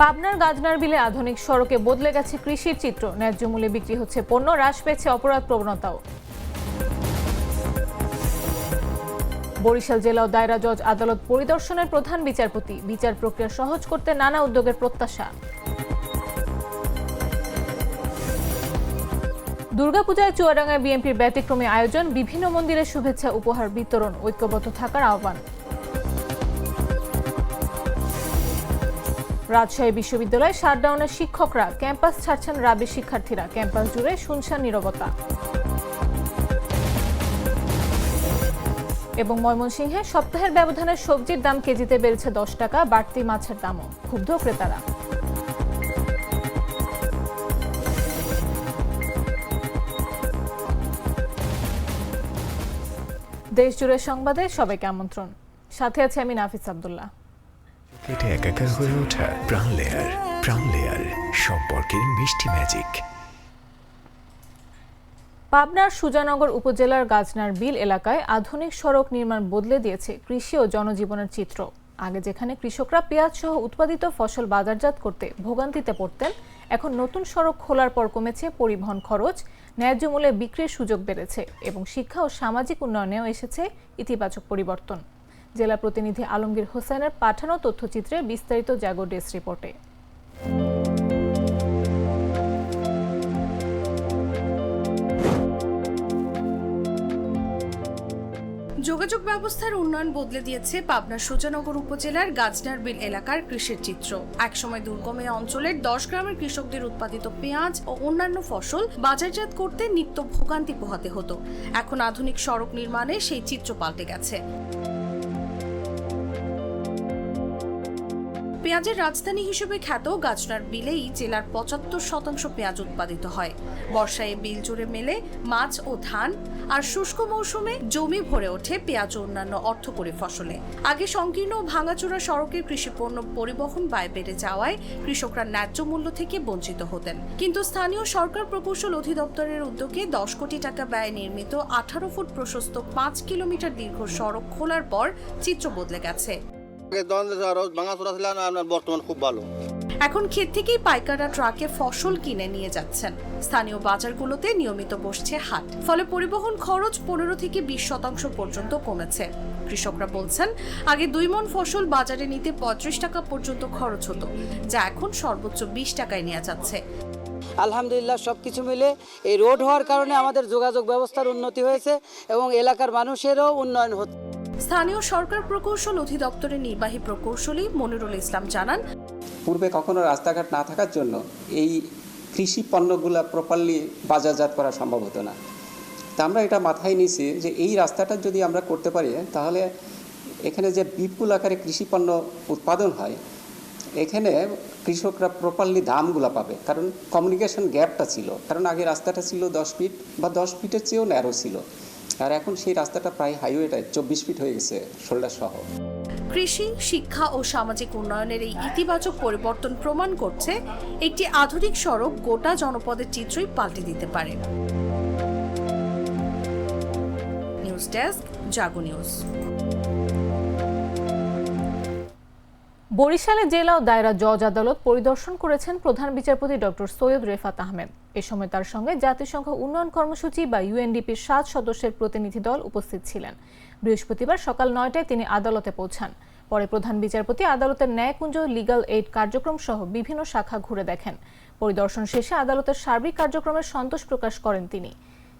পাবনার গাজনার বিলে আধুনিক সড়কে বদলে গেছে কৃষির চিত্র। ন্যায্য মূল্যে বিক্রি হচ্ছে পণ্য, হ্রাস পেয়েছে অপরাধ প্রবণতাও। বরিশাল জেলা ও দায়রা জজ আদালত পরিদর্শনের প্রধান বিচারপতি। বিচার প্রক্রিয়া সহজ করতে নানা উদ্যোগের প্রত্যাশা। দুর্গাপূজায় চুয়াডাঙ্গায় বিএনপির ব্যতিক্রমী আয়োজন, বিভিন্ন মন্দিরে শুভেচ্ছা, উপহার, বিতরণ, ঐক্যবদ্ধ থাকার আহ্বান। রাজশাহী বিশ্ববিদ্যালয়ে শাটডাউনের শিক্ষকরা ক্যাম্পাস ছাড়ছেন রাবি শিক্ষার্থীরা। ক্যাম্পাস জুড়ে শুনশান নীরবতা। এবং ময়মনসিংহে সপ্তাহের ব্যবধানে সবজির দাম কেজিতে বেড়েছে দশ টাকা, বাড়তি মাছের দামও, ক্ষুব্ধ ক্রেতারা। দেশ জুড়ে সংবাদে সবাইকে আমন্ত্রণ। সাথে আছে আমি নাফিস আব্দুল্লাহ। কেটে একাকার হয়ে ওঠা প্রাণ লেয়ার প্রাণ লেয়ার সম্পর্কের মিষ্টি ম্যাজিক পাবনার সুজানগর উপজেলার গাজনার বিল এলাকায় আধুনিক সড়ক নির্মাণ বদলে দিয়েছে কৃষি ও জনজীবনের চিত্র। আগে যেখানে কৃষকরা পেঁয়াজ সহ উৎপাদিত ফসল বাজারজাত করতে ভোগান্তিতে পড়তেন, এখন নতুন সড়ক খোলার পর কমেছে পরিবহন খরচ, ন্যায্য মূল্যে বিক্রির সুযোগ বেড়েছে এবং শিক্ষা ও সামাজিক উন্নয়নেও এসেছে ইতিবাচক পরিবর্তন। জেলা প্রতিনিধি আলমগীর হোসেনের পাঠানো তথ্যচিত্রে বিস্তারিত জাগো ডেস্ক রিপোর্টে। যোগাযোগ ব্যবস্থার উন্নয়ন বদলে দিয়েছে পাবনার সুজানগর উপজেলার গাজনার বিল এলাকার কৃষির চিত্র। একসময় দুর্গম এই অঞ্চলের দশ গ্রামের কৃষকদের উৎপাদিত পেঁয়াজ ও অন্যান্য ফসল বাজারজাত করতে নিত্য ভোগান্তি পোহাতে হতো। এখন আধুনিক সড়ক নির্মাণে সেই চিত্র পাল্টে গেছে। পেঁয়াজের রাজধানী হিসেবে খ্যাত গাজনার বিলেই জেলার পঁচাত্তর শতাংশ পেঁয়াজ উৎপাদিত হয়। বর্ষায় বিল জুড়ে মেলে মাছ ও ধান, আর শুষ্ক মৌসুমে জমি ভরে ওঠে পেঁয়াজ অন্যান্য অর্থকরী ফসলে। আগে সংকীর্ণ ও ভাঙাচোরা সড়কের কৃষিপণ্য পরিবহন ব্যয় বেড়ে যাওয়ায় কৃষকরা ন্যায্য মূল্য থেকে বঞ্চিত হতেন। কিন্তু স্থানীয় সরকার প্রকৌশল অধিদপ্তরের উদ্যোগে দশ কোটি টাকা ব্যয়ে নির্মিত আঠারো ফুট প্রশস্ত পাঁচ কিলোমিটার দীর্ঘ সড়ক খোলার পর চিত্র বদলে গেছে। বর্তমান খুব ভালো। এখন ক্ষেত থেকেই পাইকাররা ট্রাকে ফসল কিনে নিয়ে যাচ্ছেন। স্থানীয় বাজারগুলোতে নিয়মিত বসছে হাট ফলে পরিবহন খরচ পনেরো থেকে বিশ শতাংশ পর্যন্ত কমেছে। কৃষকরা বলছেন আগে দুই মন ফসল বাজারে নিতে পঁয়ত্রিশ টাকা পর্যন্ত খরচ হতো যা এখন সর্বোচ্চ বিশ টাকায় নেওয়া যাচ্ছে। আলহামদুলিল্লাহ সব কিছু মিলে এই রোড হওয়ার কারণে আমাদের যোগাযোগ ব্যবস্থার উন্নতি হয়েছে এবং এলাকার মানুষেরও উন্নয়ন হচ্ছে। স্থানীয় সরকার প্রকৌশল অধিদপ্তরের নির্বাহী প্রকৌশলী মনিরুল ইসলাম জানান, পূর্বে কখনো রাস্তাঘাট না থাকার জন্য এই কৃষি পণ্যগুলো প্রপারলি বাজারজাত করা সম্ভব হতো না। তা আমরা এটা মাথায় নিয়েছি যে এই রাস্তাটা যদি আমরা করতে পারি, তাহলে এখানে যে বিপুল আকারে কৃষি পণ্য উৎপাদন হয়, এখানে কৃষকরা প্রপারলি দামগুলো পাবে। কারণ কমিউনিকেশন গ্যাপটা ছিল। কারণ আগে রাস্তাটা ছিল দশ ফিট বা দশ ফিটের চেয়েও ন্যারো ছিল। আর এখন সেই রাস্তাটা প্রায় হাইওয়েটা চব্বিশ ফিট হয়ে গেছে শোল্ডার সহ। কৃষি শিক্ষা ও সামাজিক উন্নয়নের এই ইতিবাচক পরিবর্তন প্রমাণ করছে একটি আধুনিক সড়ক গোটা জনপদের চিত্রই পাল্টে দিতে পারে। News desk Jago news. বরিশালে জেলা ও দায়রা জজ আদালত পরিদর্শন করেছেন প্রধান বিচারপতি ডক্টর সৈয়দ রেফাত আহমেদ। এ সময় তার সঙ্গে জাতিসংঘ উন্নয়ন কর্মসূচি বা ইউএনডিপির সাত সদস্যের প্রতিনিধি দল উপস্থিত ছিলেন। বৃহস্পতিবার সকাল নয়টায় তিনি আদালতে পৌঁছান। পরে প্রধান বিচারপতি আদালতের ন্যায়কুঞ্জ, লিগাল এইড কার্যক্রম সহ বিভিন্ন শাখা ঘুরে দেখেন। পরিদর্শন শেষে আদালতের সার্বিক কার্যক্রমের সন্তোষ প্রকাশ করেন তিনি।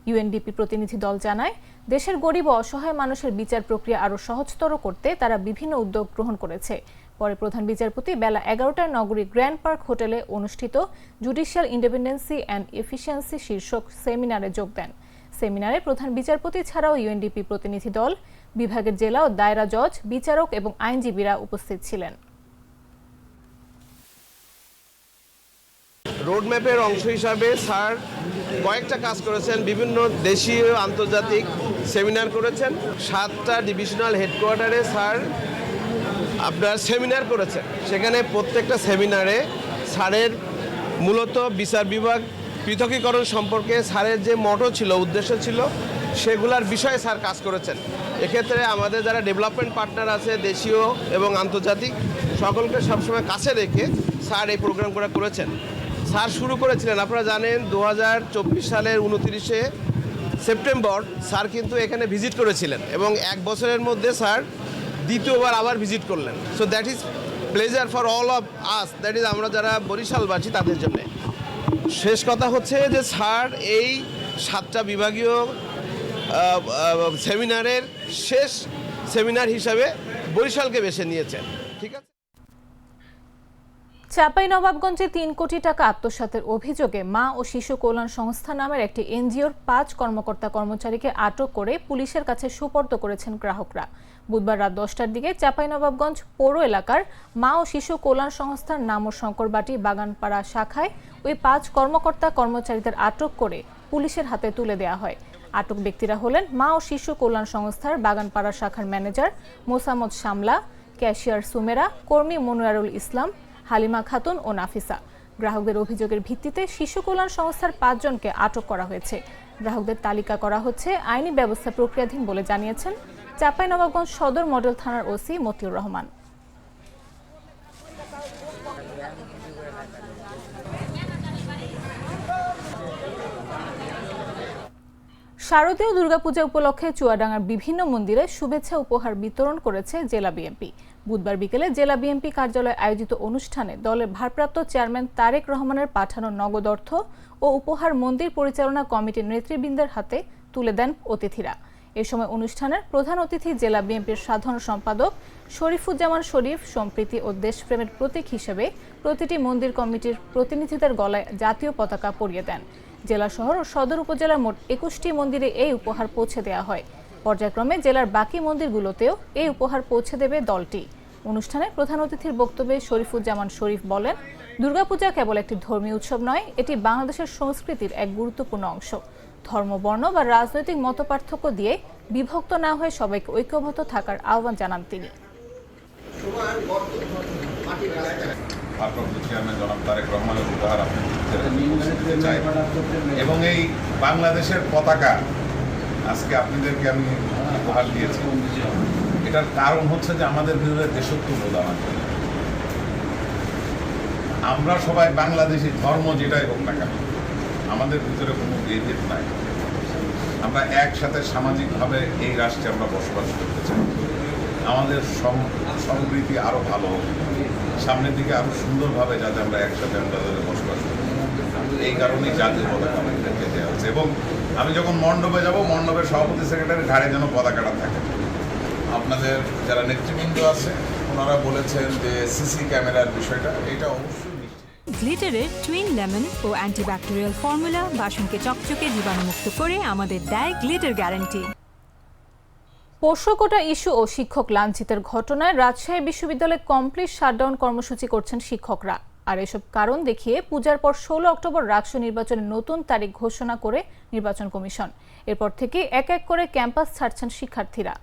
ইউএনডিপি প্রতিনিধি দল জানায়, দেশের গরিব ও অসহায় মানুষের বিচার প্রক্রিয়া আরও সহজতর করতে তারা বিভিন্ন উদ্যোগ গ্রহণ করেছে। পরে প্রধান বিচারপতি বেলা এগারোটায় নগরী গ্র্যান্ড পার্ক হোটেলে অনুষ্ঠিত জুডিশিয়াল ইন্ডিপেন্ডেন্সি অ্যান্ড এফিসিয়েন্সি শীর্ষক সেমিনারে যোগ দেন। সেমিনারে প্রধান বিচারপতি ছাড়াও ইউএনডিপি প্রতিনিধি দল, বিভাগের জেলা ও দায়রা জজ, বিচারক এবং আইনজীবীরা উপস্থিত ছিলেন। রোডম্যাপের অংশ হিসাবে স্যার কয়েকটা কাজ করেছেন, বিভিন্ন দেশীয় আন্তর্জাতিক সেমিনার করেছেন। সাতটা ডিভিশনাল হেডকোয়ার্টারে স্যার আপনার সেমিনার করেছেন সেখানে প্রত্যেকটা সেমিনারে স্যারের মূলত বিচার বিভাগ, পৃথকীকরণ সম্পর্কে স্যারের যে মটো ছিল, উদ্দেশ্য ছিল, সেগুলার বিষয়ে স্যার কাজ করেছেন। এক্ষেত্রে আমাদের যারা ডেভেলপমেন্ট পার্টনার আছে, দেশীয় এবং আন্তর্জাতিক, সকলকে সবসময় কাছে রেখে স্যার এই প্রোগ্রামগুলো করেছেন। স্যার শুরু করেছিলেন, আপনারা জানেন দু হাজার চব্বিশ সালের উনতিরিশে সেপ্টেম্বর স্যার কিন্তু এখানে ভিজিট করেছিলেন এবং এক বছরের মধ্যে স্যার দ্বিতীয়বার আবার ভিজিট করলেন। So that is pleasure for all of us that is আমরা যারা বরিশালবাসী তাদের জন্য। শেষ কথা হচ্ছে যে স্যার এই সাতটা বিভাগীয় সেমিনারের শেষ সেমিনার হিসাবে বরিশালকে বেছে নিয়েছেন। ঠিক আছে? চাপাই নবাবগঞ্জে তিন কোটি টাকা আত্মসাতের অভিযোগে মা ও শিশু কল্যাণ সংস্থা নামের একটি এনজিওর পাঁচ কর্মকর্তা কর্মচারীকে আটক করে পুলিশের কাছে সুপর্দ করেছেন গ্রাহকরা। বুধবার রাত দশটার দিকে চাপাই নবাবগঞ্জ পৌর এলাকার মা ও শিশু কল্যাণ সংস্থার নাম ও শঙ্করবাটি বাগানপাড়া শাখায় ওই পাঁচ কর্মকর্তা কর্মচারীদের আটক করে পুলিশের হাতে তুলে দেওয়া হয়। আটক ব্যক্তিরা হলেন মা ও শিশু কল্যাণ সংস্থার বাগানপাড়া শাখার ম্যানেজার মোসাম্মদ শামলা, ক্যাশিয়ার সুমেরা, কর্মী মনোয়ারুল ইসলাম, হালিমা খাতুন ও নাফিসা। গ্রাহকদের অভিযোগের ভিত্তিতে শিশু কল্যাণ সংস্থার পাঁচজনকে আটক করা হয়েছে। গ্রাহকদের তালিকা করা হচ্ছে আইনি ব্যবস্থা প্রক্রিয়াধীন বলে জানিয়েছেন চাঁপাইনবাবগঞ্জ সদর মডেল থানার ওসি মতিউর রহমান। শারদীয় দুর্গাপূজা উপলক্ষে চুয়াডাঙ্গার বিভিন্ন মন্দিরে শুভেচ্ছা উপহার বিতরণ করেছে জেলা বিএনপি। বুধবার বিকেলে জেলা বিএনপি কার্যালয়ে আয়োজিত অনুষ্ঠানে দলের ভারপ্রাপ্ত চেয়ারম্যান তারেক রহমানের পাঠানো নগদ অর্থ ও উপহার মন্দির পরিচালনা কমিটির নেতৃবৃন্দের হাতে তুলে দেন অতিথিরা। এ সময় অনুষ্ঠানের প্রধান অতিথি জেলা বিএনপির সাধারণ সম্পাদক শরীফুজ্জামান শরীফ সম্প্রীতি ও দেশপ্রেমের প্রতীক হিসেবে প্রতিটি মন্দির কমিটির প্রতিনিধিদের গলায় জাতীয় পতাকা পরিয়ে দেন। জেলা শহর ও সদর উপজেলার মোট একুশটি মন্দিরে এই উপহার পৌঁছে দেওয়া হয়। পর্যায়ক্রমে জেলার বাকি মন্দিরগুলোতেও এই উপহার পৌঁছে দেবে দলটি। অনুষ্ঠানে প্রধান অতিথির বক্তব্যে শরীফুজ্জামান শরীফ বলেন, দুর্গাপূজা কেবল একটি ধর্মীয় উৎসব নয়, এটি বাংলাদেশের সংস্কৃতির এক গুরুত্বপূর্ণ অংশ। ধর্ম বর্ণ বা রাজনৈতিক মতপার্থক্য দিয়ে বিভক্ত না হয়ে সবাইকে ঐক্যবদ্ধ থাকার আহ্বান জানান তিনি। এবং এই বাংলাদেশের পতাকা, আজকে আপনাদেরকে আমি উপহার দিয়েছি। এটার কারণ হচ্ছে যে আমাদের ভিতরে দেশত্ব বোধ আমাদের আমরা সবাই বাংলাদেশি, ধর্ম যেটাই হোক না কেন। আমাদের ভিতরে কোনো ভেদ নাই। আমরা একসাথে সামাজিকভাবে এই রাষ্ট্রে আমরা বসবাস করতে চাই। আমাদের সম- সম্প্রীতি আরও ভালো হোক। সামনের দিকে আরও সুন্দরভাবে যাতে আমরা একসাথে আমরা বসবাস করি। এই কারণেই জাতীয় পতাকা আমাদেরকে দেওয়া হচ্ছে এবং আমি যখন মণ্ডপে যাব, মণ্ডপের সভাপতি সেক্রেটারি ঘাড়ে যেন পতাকাটা থাকে। আপনাদের যারা নেতৃবৃন্দ আছে, ওনারা বলেছেন যে সিসি ক্যামেরার বিষয়টা, এটা অবশ্যই গ্লিটারের টুইন লেমন ও অ্যান্টিব্যাকটেরিয়াল ফর্মুলা বাসনকে চকচকে জীবাণুমুক্ত করে আমাদের দেয় গ্লিটার গ্যারান্টি পোষ্যকোটা ইস্যু ও শিক্ষক লাঞ্ছিতের ঘটনায় রাজশাহী বিশ্ববিদ্যালয়ে কমপ্লিট শাটডাউন কর্মসূচি করছেন শিক্ষকরা। আর এসব কারণ দেখিয়ে পূজার পর ষোলো অক্টোবর রাষ্ট্র নির্বাচনের নতুন তারিখ ঘোষণা করে নির্বাচন কমিশন। এরপর থেকে এক এক করে ক্যাম্পাস ছাড়ছেন শিক্ষার্থীরা।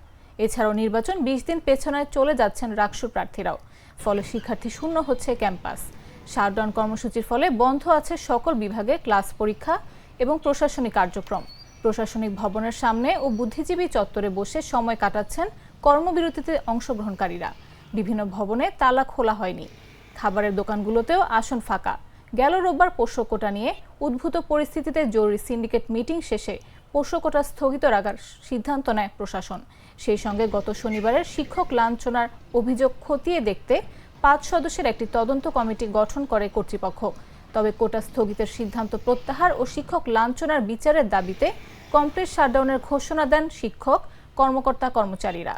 এছাড়াও নির্বাচন বিশ দিন পেছনায় চলে যাচ্ছেন রাকসু প্রার্থীরাও। ফলে শিক্ষার্থী শূন্য হচ্ছে ক্যাম্পাস। শাটডাউন কর্মসূচির ফলে বন্ধ আছে সকল বিভাগে ক্লাস পরীক্ষা এবং প্রশাসনিক কার্যক্রম। প্রশাসনিক ভবনের সামনে ও বুদ্ধিজীবী চত্বরে বসে সময় কাটাচ্ছেন কর্মবিরতিতে অংশগ্রহণকারীরা। বিভিন্ন ভবনে তালা খোলা হয়নি। খাবারের দোকানগুলোতেও আসন ফাঁকা। গেল রোববার পোষ্যকোটা নিয়ে উদ্ভূত পরিস্থিতিতে জরুরি সিন্ডিকেট মিটিং শেষে পোষ্যকোটা স্থগিত রাখার সিদ্ধান্ত নেয় প্রশাসন। সেই সঙ্গে গত শনিবারের শিক্ষক লাঞ্ছনার অভিযোগ খতিয়ে দেখতে পাঁচ সদস্যের একটি তদন্ত কমিটি গঠন করে কর্তৃপক্ষ। তবে কোটা স্থগিতের সিদ্ধান্ত প্রত্যাহার ও শিক্ষক লাঞ্ছনার বিচারের দাবিতে কমপ্লিট শাটডাউনের ঘোষণা দেন শিক্ষক, কর্মকর্তা, কর্মচারীরা।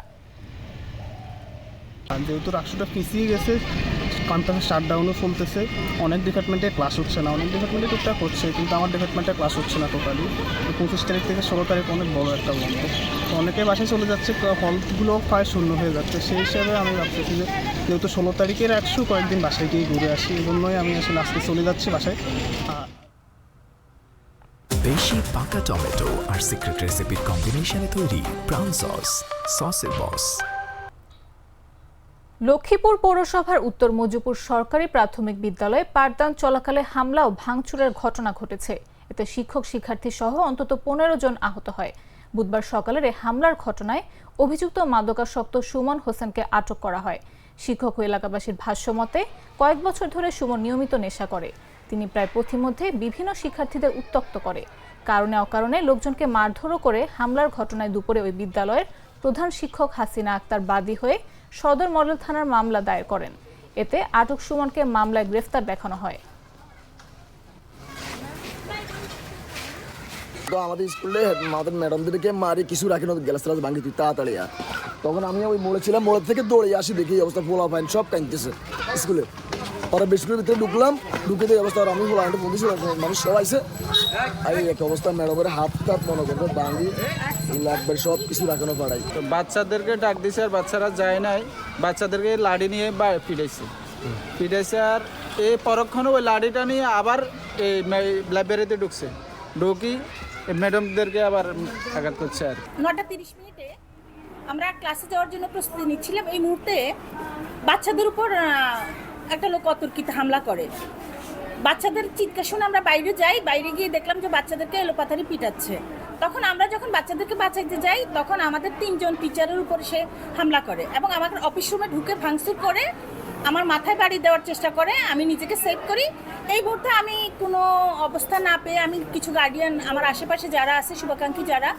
যেহেতু রাষ্ট্রটা পিছিয়ে গেছে ক্যাম্পাসে শাটডাউনও চলতেছে। অনেক ডিপার্টমেন্টে ক্লাস হচ্ছে না, অনেক ডিপার্টমেন্টে টুকটাক হচ্ছে, কিন্তু আমার ডিপার্টমেন্টে ক্লাস হচ্ছে না টোটালি পঁচিশ তারিখ থেকে ষোলো তারিখ অনেক বড় একটা বন্ধ। অনেকে বাসায় চলে যাচ্ছে হলগুলো প্রায় শূন্য হয়ে যাচ্ছে। সেই হিসাবে আমি ভাবতেছি যে যেহেতু ষোলো তারিখের একশো কয়েকদিন বাসায় গিয়ে ঘুরে আসি, এই জন্যই আমি আসলে আজকে চলে যাচ্ছি বাসায়। দেশি পাকা টমেটো আর সিক্রেট রেসিপির কম্বিনেশনে তৈরি প্রাউন সস সসের বস লক্ষ্মীপুর পৌরসভার উত্তর মজুপুর সরকারি প্রাথমিক বিদ্যালয়ে পাঠদান চলাকালে হামলা ও ভাঙচুরের ঘটনা ঘটেছে। এতে শিক্ষক, শিক্ষার্থী সহ অন্তত পনেরো জন আহত হয়। বুধবার সকালের এই হামলার ঘটনায় অভিযুক্ত মাদকাসক্ত সুমন হোসেনকে আটক করা হয়। শিক্ষক ও এলাকাবাসীর ভাষ্য মতে, কয়েক বছর ধরে সুমন নিয়মিত নেশা করে। তিনি প্রায় পথিমধ্যে বিভিন্ন শিক্ষার্থীদের উত্তক্ত করে। কারণে অকারণে লোকজনকে মারধরও করে হামলার ঘটনায় দুপুরে ওই বিদ্যালয়ের প্রধান শিক্ষক হাসিনা আক্তার বাদী হয়ে সদর মডেল থানার মামলা দায়ের করেন। এতে আটক সুমনকে মামলায় গ্রেফতার দেখানো হয়। তো আমাদের স্কুলে আমাদের ম্যাডামদেরকে মারি কিছু রাখেন গ্যালাস ট্যালাস ভাঙি তুই তাড়াতাড়ি আর তখন আমি ওই মোড়ে ছিলাম মোড়ের থেকে দৌড়ে আসি, দেখি অবস্থা পোলা পাইন সব কাঁদতেছে স্কুলে পরে স্কুলের ভিতরে ঢুকলাম। ঢুকে দিয়ে অবস্থা আর আমি পোলা ফাইনটা বন্ধু ছিল মানুষ সব আইসে আর এই এক অবস্থা ম্যাডামের হাত টাত মনে করতে ভাঙি লাগবে সব কিছু রাখানো পাড়াই তো বাচ্চাদেরকে ডাক দিছে আর বাচ্চারা যায় নাই। বাচ্চাদেরকে লাঠি নিয়ে বা- পিটাইছে পিটাইছে আর এই পরক্ষণে ওই লাঠিটা নিয়ে আবার এই লাইব্রেরিতে ঢুকছে। ঢুকি ম্যাডামদেরকে আবার আঘাত করছে আর নটা তিরিশ মিনিটে আমরা ক্লাসে যাওয়ার জন্য প্রস্তুতি নিচ্ছিলাম। এই মুহূর্তে বাচ্চাদের উপর একটা লোক অতর্কিত হামলা করে। বাচ্চাদের চিৎকার শুনে আমরা বাইরে যাই, বাইরে গিয়ে দেখলাম যে বাচ্চাদেরকে এলোপাথারি পিটাচ্ছে। তখন আমরা যখন বাচ্চাদেরকে বাঁচাইতে যাই, তখন আমাদের তিনজন টিচারের উপর সে হামলা করে এবং আমাদের অফিস রুমে ঢুকে ভাঙচুর করে আমার মাথায় বাড়ি দেওয়ার চেষ্টা করে, আমি নিজেকে সেভ করি। এই মুহূর্তে আমি কোনো অবস্থা না পেয়ে আমি কিছু গার্ডিয়ান আমার আশেপাশে যারা আছে, শুভাকাঙ্ক্ষী যারা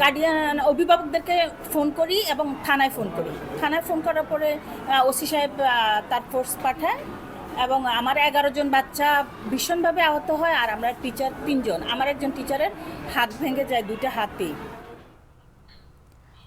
গার্ডিয়ান অভিভাবকদেরকে ফোন করি এবং থানায় ফোন করি। থানায় ফোন করার পরে ওসি সাহেব তার ফোর্স পাঠায় এবং আমার এগারো জন বাচ্চা ভীষণভাবে আহত হয় আর আমরা টিচার তিনজন। আমার একজন টিচারের হাত ভেঙে যায়, দুইটা হাতেই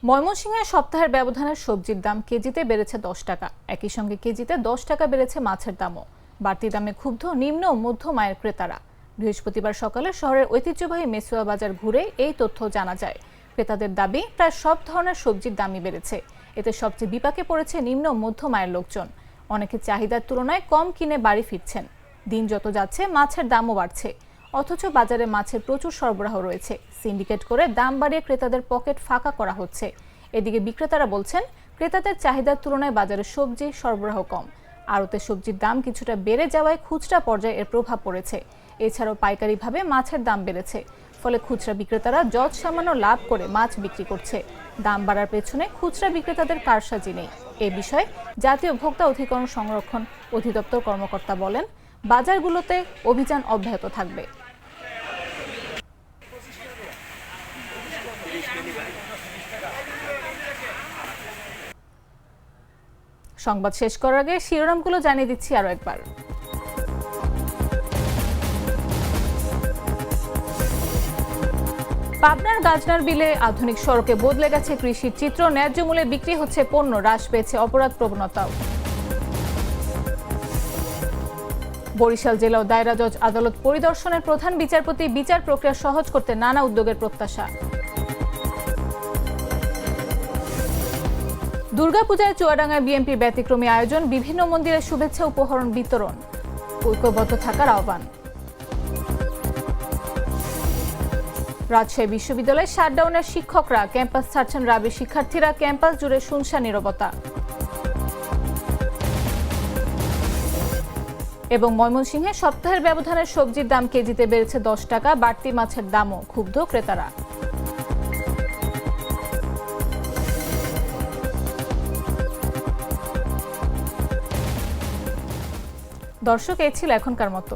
ময়মনসিংহে সপ্তাহের ব্যবধানে সবজির দাম কেজিতে বেড়েছে দশ টাকা। একই সঙ্গে কেজিতে দশ টাকা বেড়েছে মাছের দামও। বাড়তি দামে ক্ষুব্ধ নিম্ন মধ্যম আয়ের ক্রেতারা। বৃহস্পতিবার সকালে শহরের ঐতিহ্যবাহী মেসুয়া বাজার ঘুরে এই তথ্য জানা যায়। ক্রেতাদের দাবি, প্রায় সব ধরনের সবজির দামই বেড়েছে। এতে সবচেয়ে বিপাকে পড়েছে নিম্ন মধ্যম আয়ের লোকজন। অনেকে চাহিদার তুলনায় কম কিনে বাড়ি ফিরছেন। দিন যত যাচ্ছে, মাছের দামও বাড়ছে। অথচ বাজারে মাছের প্রচুর সরবরাহ রয়েছে। সিন্ডিকেট করে দাম বাড়িয়ে ক্রেতাদের পকেট ফাঁকা করা হচ্ছে। এদিকে বিক্রেতারা বলছেন, ক্রেতাদের চাহিদার তুলনায় বাজারে সবজি সরবরাহ কম। আড়তে সবজির দাম কিছুটা বেড়ে যাওয়ায় খুচরা পর্যায়ে এর প্রভাব পড়েছে। এছাড়াও পাইকারিভাবে মাছের দাম বেড়েছে। ফলে খুচরা বিক্রেতারা যৎ সামান্য লাভ করে মাছ বিক্রি করছে। দাম বাড়ার পেছনে খুচরা বিক্রেতাদের কারসাজি নেই। এ বিষয়ে জাতীয় ভোক্তা অধিকরণ সংরক্ষণ অধিদপ্তর কর্মকর্তা বলেন, বাজারগুলোতে অভিযান অব্যাহত থাকবে। সংবাদ শেষ করার আগে শিরোনামগুলো জানিয়ে দিচ্ছি আরও একবার। পাবনার গাজনার বিলে আধুনিক সড়কে বদলে গেছে কৃষির চিত্র। ন্যায্য মূল্যে বিক্রি হচ্ছে পণ্য, হ্রাস পেয়েছে অপরাধ প্রবণতাও। বরিশাল জেলা ও দায়রা জজ আদালত পরিদর্শনের প্রধান বিচারপতি বিচার প্রক্রিয়া সহজ করতে নানা উদ্যোগের প্রত্যাশা। দুর্গাপূজায় চুয়াডাঙ্গায় বিএনপির ব্যতিক্রমী আয়োজন, বিভিন্ন মন্দিরে শুভেচ্ছা উপহরণ বিতরণ। ঐক্যবদ্ধ থাকার আহ্বান। রাজশাহী বিশ্ববিদ্যালয়ে শাটডাউনের শিক্ষকরা ক্যাম্পাস ছাড়ছেন রাবি শিক্ষার্থীরা। ক্যাম্পাস জুড়ে শুনশা নীরবতা। এবং ময়মনসিংহে সপ্তাহের ব্যবধানে সবজির দাম কেজিতে বেড়েছে দশ টাকা, বাড়তি মাছের দামও ক্ষুব্ধ ক্রেতারা। দর্শক এই ছিল এখনকার মতো।